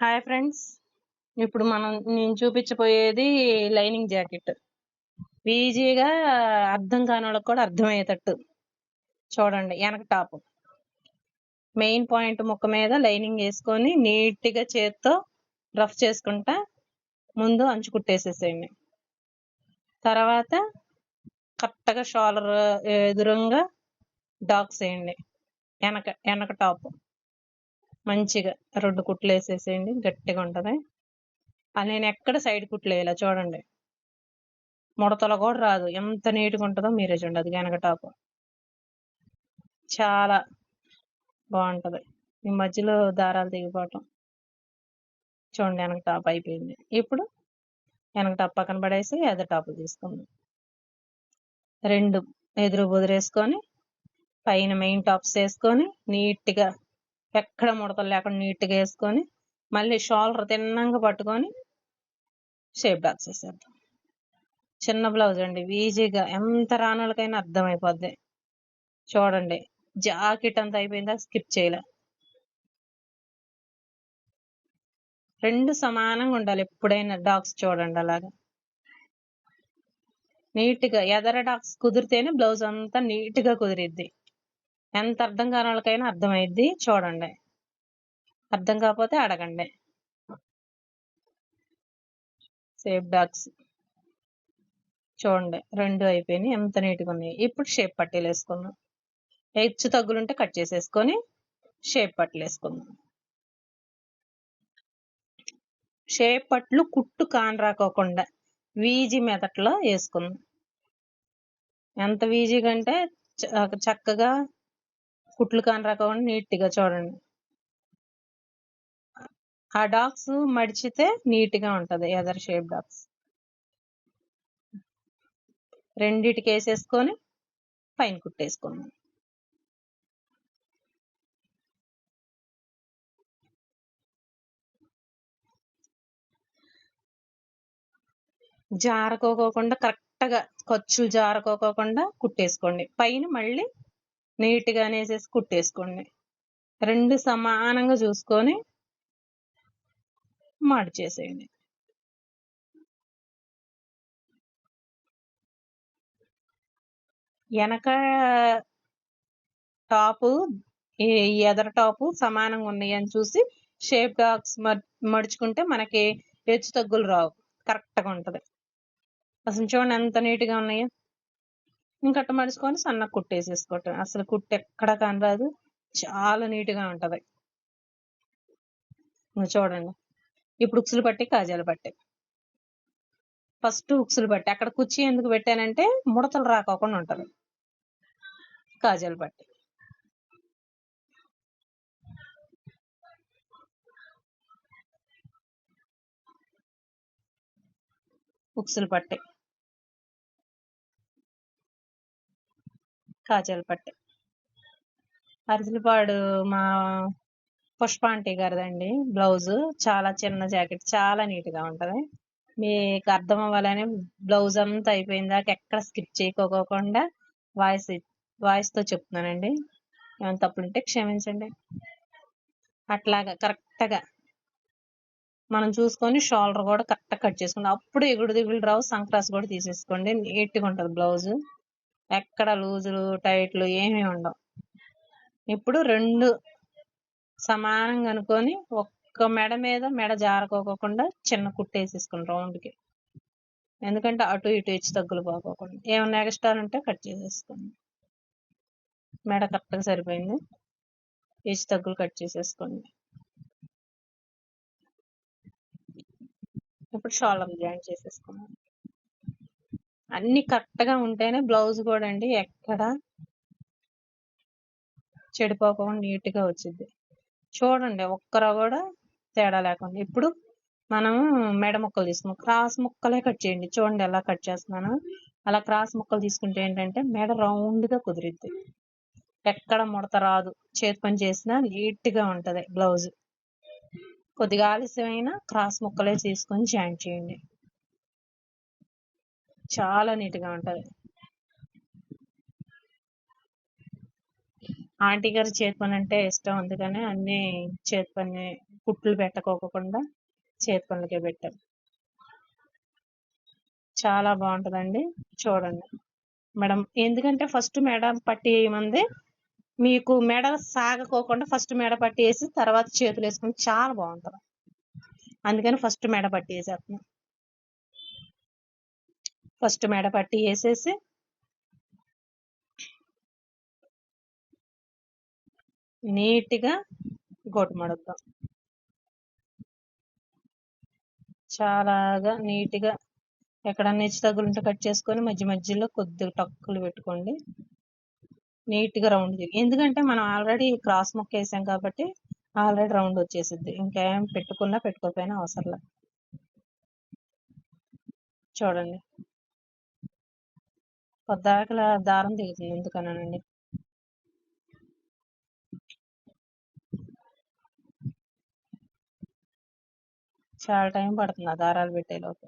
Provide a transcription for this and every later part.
Hi friends ఇప్పుడు మనం నేను చూపించబోయేది లైనింగ్ జాకెట్. ఈజీగా అర్థం కాని వాళ్ళకి కూడా అర్థమయ్యేటట్టు. చూడండి వెనక టాప్. మెయిన్ పాయింట్ ముక్క మీద లైనింగ్ వేసుకొని నీట్గా చేత్తో రఫ్ చేసుకుంటా ముందు అంచు కుట్టేసేసేయండి. తర్వాత కరెక్ట్గా షోలర్ ఎదురుగా డాక్స్ వేయండి. వెనక వెనక టాప్. మంచిగా రెండు కుట్లు వేసేసేయండి గట్టిగా ఉంటుంది. అది నేను ఎక్కడ సైడ్ కుట్లు వేయాలి చూడండి. ముడతలు కూడా రాదు. ఎంత నీట్గా ఉంటుందో మీరే చూడండి. అది వెనక టాప్. చాలా బాగుంటుంది. ఈ మధ్యలో దారాలు దిగిపోవటం. చూడండి వెనక టాప్ అయిపోయింది. ఇప్పుడు వెనక టాప్ పక్కన పడేసి ఎద టాప్ తీసుకుందాం. రెండు ఎదురు బుదిరేసుకొని పైన మెయిన్ టాప్స్ వేసుకొని నీట్గా ఎక్కడ ముడతలు లేకుండా నీట్గా వేసుకొని మళ్ళీ షోల్డర్ తిన్నంగా పట్టుకొని షేప్ డాక్స్ వేసేద్దాం చిన్న బ్లౌజ్ అండి ఈజీగా ఎంత రానులకైనా అర్థమైపోద్ది. చూడండి జాకెట్ అంత అయిపోయిందా స్కిప్ చేయలే. రెండు సమానంగా ఉండాలి ఎప్పుడైనా డాగ్స్ చూడండి అలాగా. నీట్గా ఎదర డాగ్స్ కుదిరితేనే బ్లౌజ్ అంతా నీట్గా కుదిరిద్ది. ఎంత అర్థం కాని వాళ్ళకైనా అర్థమైద్ది చూడండి. అర్థం కాకపోతే అడగండి. సేఫ్ డాగ్స్ చూడండి రెండు అయిపోయినాయి ఎంత నీట్గా ఉన్నాయి. ఇప్పుడు షేప్ పట్టీలు వేసుకుందాం. హెచ్చు తగ్గులుంటే కట్ చేసేసుకొని షేప్ పట్టలు వేసుకుందాం. షేప్ పట్లు కుట్టు కాన్ రాకోకుండా వీజీ మెదట్లో వేసుకుందాం. ఎంత వీజీగా అంటే చక్కగా కుట్లు కాని రాకుండా నీట్గా చూడండి. ఆ డాగ్స్ మడిచితే నీట్గా ఉంటుంది ఎదర్ షేప్ డాగ్స్. రెండిటికి వేసేసుకొని పైన కుట్టేసుకుందాం జారకోకోకుండా కరెక్ట్గా ఖర్చులు జారకోకోకుండా కుట్టేసుకోండి. పైన మళ్ళీ నీట్గా వేసేసి కుట్టేసుకోండి. రెండు సమానంగా చూసుకొని చేసేయండి వెనక టాపు ఎదర టాపు సమానంగా ఉన్నాయి అని చూసి షేప్ డాక్స్ మడుచుకుంటే మనకి హెచ్చు తగ్గులు రావు. కరెక్ట్గా ఉంటుంది. అసలు చూడండి ఎంత నీట్గా ఉన్నాయో. ఇంకట్ట మడుచుకొని సన్న కుట్టేసేసుకోవటం. అసలు కుట్టు ఎక్కడ కనరాదు. చాలా నీట్గా ఉంటుంది. చూడండి. ఇప్పుడు ఉక్సులు పట్టి కాజాలు పట్టే. ఫస్ట్ ఉక్సులు పట్టి. అక్కడ కుర్చీ ఎందుకు పెట్టానంటే ముడతలు రాకోకుండా ఉంటుంది. కాజాలు పట్టి. ఉక్సులు పట్టే. కాజాలు అరిసెలపాడు అరిసలపాడు మా పుష్ప ఆంటీ గారిదండి. బ్లౌజ్ చాలా చిన్న జాకెట్ చాలా నీట్గా ఉంటుంది. మీకు అర్థం అవ్వాలని బ్లౌజ్ అంతా అయిపోయిన దాకా ఎక్కడ స్కిప్ చేయకోకుండా వాయిస్ వాయిస్తో చెప్తున్నానండి. ఏమైనా తప్పులుంటే క్షమించండి. అట్లాగా కరెక్ట్గా మనం చూసుకొని షోల్డర్ కూడా కరెక్ట్గా కట్ చేసుకోండి అప్పుడు ఎగుడు దిగులు రావు సంక్రాస్ కూడా తీసేసుకోండి. నీట్గా ఉంటుంది బ్లౌజ్. ఎక్కడ లూజులు టైట్లు ఏమీ ఉండవు. ఇప్పుడు రెండు సమానంగా అనుకొని ఒక్క మెడ మీద మెడ జారుకోకుండా చిన్న కుట్టేసేసుకోండి రౌండ్కి. ఎందుకంటే అటు ఇటు ఇచ్చి తగ్గులు పోకోకుండా ఏమైనా ఎక్స్ట్రా ఉంటే కట్ చేసేసుకోండి. మెడ కరెక్ట్గా సరిపోయింది. ఇచ్చి తగ్గులు కట్ చేసేసుకోండి. ఇప్పుడు షోల్డర్ జాయిన్ చేసేసుకున్నాను అన్ని కరెక్ట్గా ఉంటేనే బ్లౌజ్ కూడా అండి ఎక్కడ చెడిపోకుండా నీట్గా వచ్చింది చూడండి ఒక్కర కూడా తేడా లేకుండా. ఇప్పుడు మనం మెడ ముక్కలు తీసుకున్నాం క్రాస్ ముక్కలే కట్ చేయండి. చూడండి ఎలా కట్ చేస్తున్నాను. అలా క్రాస్ ముక్కలు తీసుకుంటే ఏంటంటే మెడ రౌండ్గా కుదిరిద్ది. ఎక్కడ ముడత రాదు. చేతి పని చేసినా నీట్గా ఉంటుంది బ్లౌజ్. కొద్దిగా ఆలస్యమైన క్రాస్ ముక్కలే తీసుకొని జాయింట్ చేయండి. చాలా నీట్గా ఉంటుంది. ఆంటీ గారి చేతి పని అంటే ఇష్టం. అందుకనే అన్ని చేతి పని కుట్లు పెట్టకోకుండా చేతి పనులకే పెట్టాం. చాలా బాగుంటుందండి. చూడండి. మేడం ఎందుకంటే ఫస్ట్ మెడ పట్టి వేయమంది మీకు మెడ సాగకోకుండా ఫస్ట్ మెడ పట్టి వేసి తర్వాత చేతులు వేసుకుని చాలా బాగుంటుంది. అందుకని ఫస్ట్ మెడ పట్టి వేసేస్తున్నాం. ఫస్ట్ మెడ పట్టి వేసేసి నీట్గా గోటు మడుద్దాం. చాలాగా నీట్గా ఎక్కడన్నా హెచ్చు తగ్గులుంటే కట్ చేసుకొని మధ్య మధ్యలో కొద్దిగా టక్కులు పెట్టుకోండి. నీట్గా రౌండ్ తిరిగి ఎందుకంటే మనం ఆల్రెడీ క్రాస్ ముక్క వేసాం కాబట్టి ఆల్రెడీ రౌండ్ వచ్చేసిద్ది. ఇంకేం పెట్టుకున్నా పెట్టుకోకపోయినా అవసరం లేదు చూడండి. పొద్దాకల దారం దిగుతుంది ఎందుకనండి? చాలా టైం పడుతుంది ఆ దారాలు పెట్టేలోపు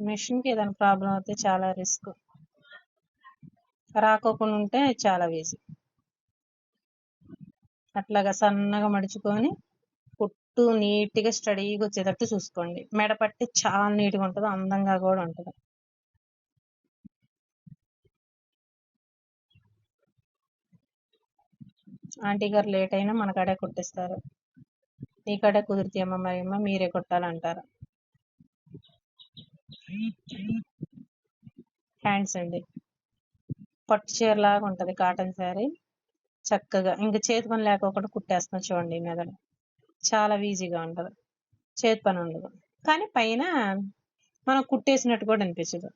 మిషన్కి ఏదైనా ప్రాబ్లం అయితే చాలా రిస్క్. రాకోకుండా ఉంటే చాలా ఈజీ. అట్లాగా సన్నగా మడుచుకొని కుట్టు నీట్గా స్టడీగా వచ్చేటట్టు చూసుకోండి. మెడ పట్టి చాలా నీట్గా ఉంటుంది అందంగా కూడా ఉంటుంది. ఆంటీ గారు లేట్ అయినా మన కాడే కుట్టిస్తారు. నీ కాడే కుదిరితే అమ్మ మరి అమ్మ మీరే కుట్టాలంటారు. హ్యాండ్స్ అండి. పట్టు చీర లాగా ఉంటుంది కాటన్ శారీ. చక్కగా. ఇంకా చేతి పని లేకపోకుండా కుట్టేస్తున్నా చూడండి మెదడు. చాలా ఈజీగా ఉంటుంది. చేతి పని ఉండదు. కానీ పైన మనం కుట్టేసినట్టు కూడా అనిపించదు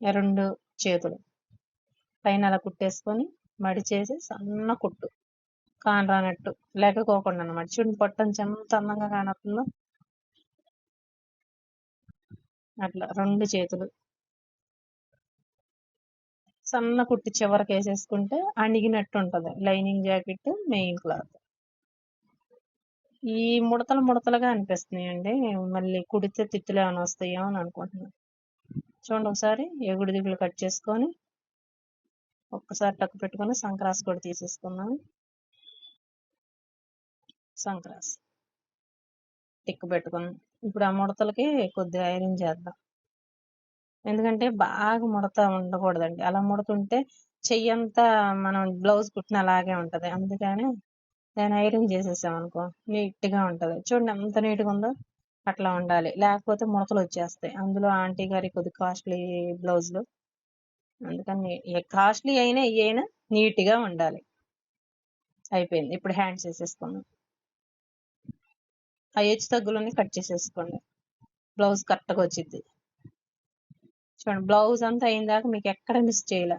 రెండు చేతులు. పైన అలా కుట్టేసుకొని మడిచేసి సన్న కుట్టు. కానరానట్టు లేకపోకుండా అనమాట చూడండి పొట్టం చెంత అందంగా కానొస్తుందో. అట్లా రెండు చేతులు. సన్న కుట్టి చివరికి వేసేసుకుంటే అణిగినట్టు ఉంటుంది లైనింగ్ జాకెట్ మెయిన్ క్లాత్. ఈ ముడతలు ముడతలుగా అనిపిస్తున్నాయండి. మళ్ళీ కుడితే తిత్తులు ఏమైనా వస్తాయో అని అనుకుంటున్నాను. చూడండి ఒకసారి ఎగుడు దిగులు కట్ చేసుకొని ఒక్కసారి టక్కు పెట్టుకొని సంక్రాస్ కూడా తీసేసుకున్నాను సంక్రాస్ టిక్కు పెట్టుకుని ఇప్పుడు ఆ ముడతలకి కొద్దిగా ఐరన్ చేద్దాం. ఎందుకంటే బాగా ముడత ఉండకూడదండి. అలా ముడతుంటే చెయ్యంతా మనం బ్లౌజ్ కుట్టిన అలాగే ఉంటుంది. అందుకని నేను ఐరన్ చేసేసాం అనుకో నీట్గా ఉంటుంది. చూడండి ఎంత నీట్గా ఉందో అట్లా ఉండాలి. లేకపోతే ముడతలు వచ్చేస్తాయి. అందులో ఆంటీ గారి కొద్ది కాస్ట్లీ బ్లౌజులు. అందుకని కాస్ట్లీ అయినా ఇవి అయినా ఉండాలి. అయిపోయింది. ఇప్పుడు హ్యాండ్స్ వేసేసుకున్నాం ఆ హెచ్చు తగ్గులని కట్ చేసేసుకోండి. బ్లౌజ్ కరెక్ట్గా వచ్చింది చూడండి బ్లౌజ్ అంతా అయిందాక మీకు ఎక్కడ మిస్ చేయలే.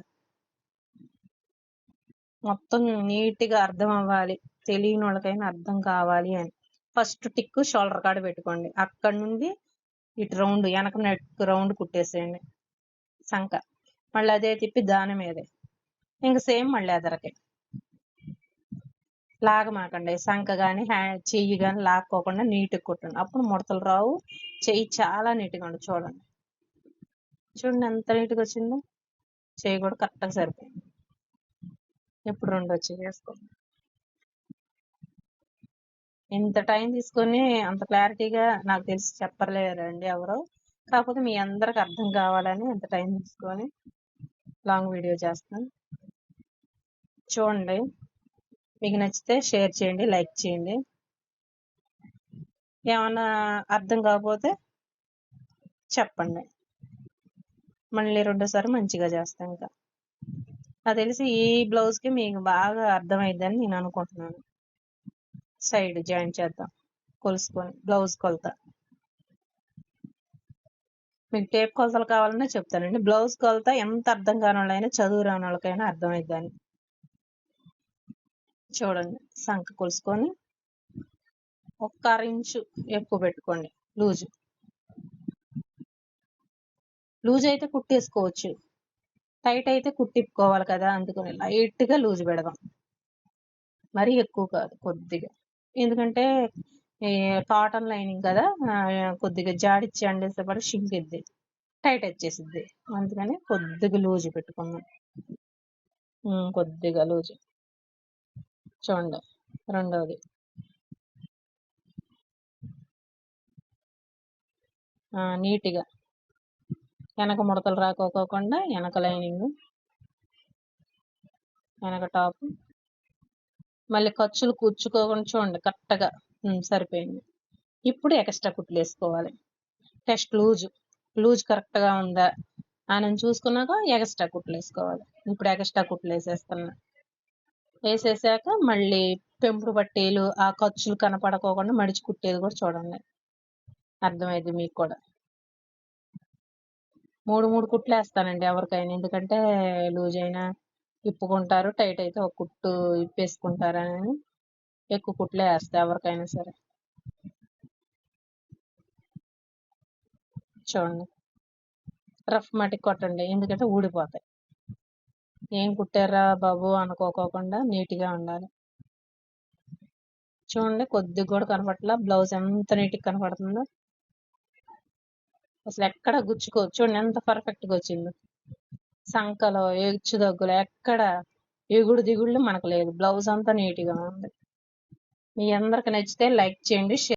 మొత్తం నీట్గా అర్థం అవ్వాలి. తెలియని వాళ్ళకైనా అర్థం కావాలి అని. ఫస్ట్ టిక్ షోల్డర్ కాడ పెట్టుకోండి. అక్కడ నుండి ఇటు రౌండ్ వెనక నెట్ రౌండ్ కుట్టేసేయండి. సంక. మళ్ళీ అదే తిప్పి దాని మీదే. ఇంకా సేమ్ మళ్ళీ ఎదరకే లాగమాకండి. సంక కానీ హ్యా చెయ్యి కానీ లాక్కోకుండా నీట్గా కుట్టండి. అప్పుడు ముడతలు రావు. చెయ్యి చాలా నీట్గా ఉండి చూడండి. చూడండి ఎంత నీట్గా వచ్చిందో. చెయ్యి కూడా కరెక్ట్గా సరిపోయింది. ఎప్పుడు రెండు వచ్చి వేసుకోండి ఇంత టైం తీసుకొని అంత క్లారిటీగా నాకు తెలిసి చెప్పలేరండి ఎవరు. కాకపోతే మీ అందరికి అర్థం కావాలని ఇంత టైం తీసుకొని లాంగ్ వీడియో చేస్తాను చూడండి. మీకు నచ్చితే షేర్ చేయండి లైక్ చేయండి. ఏమన్నా అర్థం కాకపోతే చెప్పండి. మళ్ళీ రెండోసారి మంచిగా చేస్తాం ఇంకా. నాకు తెలిసి ఈ బ్లౌజ్కి మీకు బాగా అర్థమైందని నేను అనుకుంటున్నాను. సైడ్ జాయిన్ చేద్దాం. కొలుసుకొని బ్లౌజ్ కొలత. మీకు టేప్ కొలతలు కావాలన్నా చెప్తానండి. బ్లౌజ్ కొలత ఎంత అర్థం కాని వాళ్ళైనా చదువు రాని వాళ్ళకైనా అర్థమైద్దాన్ని చూడండి సంఖ కొలుసుకొని ఒక్క అర ఇంచు ఎక్కువ పెట్టుకోండి లూజు. లూజ్ అయితే కుట్టేసుకోవచ్చు. టైట్ అయితే కుట్టిప్పుకోవాలి కదా అందుకని లైట్గా లూజ్ పెడదాం. మరీ ఎక్కువ కాదు కొద్దిగా. ఎందుకంటే కాటన్ లైనింగ్ కదా కొద్దిగా జాడిచ్చి అండేసేపటి షింకిద్ది. టైట్ వచ్చేసిద్ది. అందుకని కొద్దిగా లూజ్ పెట్టుకుందాం కొద్దిగా లూజ్. చూడండి రెండవది నీట్గా. వెనక ముడతలు రాకోకోకుండా వెనక లైనింగ్. వెనక టాప్. మళ్ళీ ఖర్చులు కూర్చుకోకుండా చూడండి కరెక్ట్గా సరిపోయింది. ఇప్పుడు ఎక్స్ట్రా కుట్లు వేసుకోవాలి. టెస్ట్ లూజ్ లూజ్ కరెక్ట్గా ఉందా అని చూసుకున్నాక ఎక్స్ట్రా కుట్లు వేసుకోవాలి. ఇప్పుడు ఎక్స్ట్రా కుట్లు వేసేస్తున్నా. వేసేసాక మళ్ళీ పెంపుడు పట్టీలు ఆ ఖర్చులు కనపడకోకుండా మడిచి కుట్టేది కూడా చూడండి. అర్థమైంది మీకు కూడా? మూడు మూడు కుట్లు వేస్తానండి ఎవరికైనా. ఎందుకంటే లూజ్ అయినా ఇప్పుకుంటారు టైట్ అయితే ఒక కుట్టు ఇప్పేసుకుంటారని ఎక్కువ కుట్లే వేస్తా ఎవరికైనా సరే. చూడండి. రఫ్ మటికి కొట్టండి ఎందుకంటే ఊడిపోతాయి. ఏం కుట్టారా బాబు అనుకోకోకుండా నీట్గా ఉండాలి. చూడండి కొద్దిగా కూడా కనపట్ల బ్లౌజ్ ఎంత నీట్గా కనపడుతుందో. అసలు ఎక్కడ గుచ్చుకో చూడండి ఎంత పర్ఫెక్ట్గా వచ్చిందో. సంకలో ఎచ్చు దగ్గులు ఎక్కడ ఎగుడు దిగుళ్ళు మనకు లేదు. బ్లౌజ్ అంతా నీట్గా ఉంది. మీ అందరికి నచ్చితే లైక్ చేయండి షేర్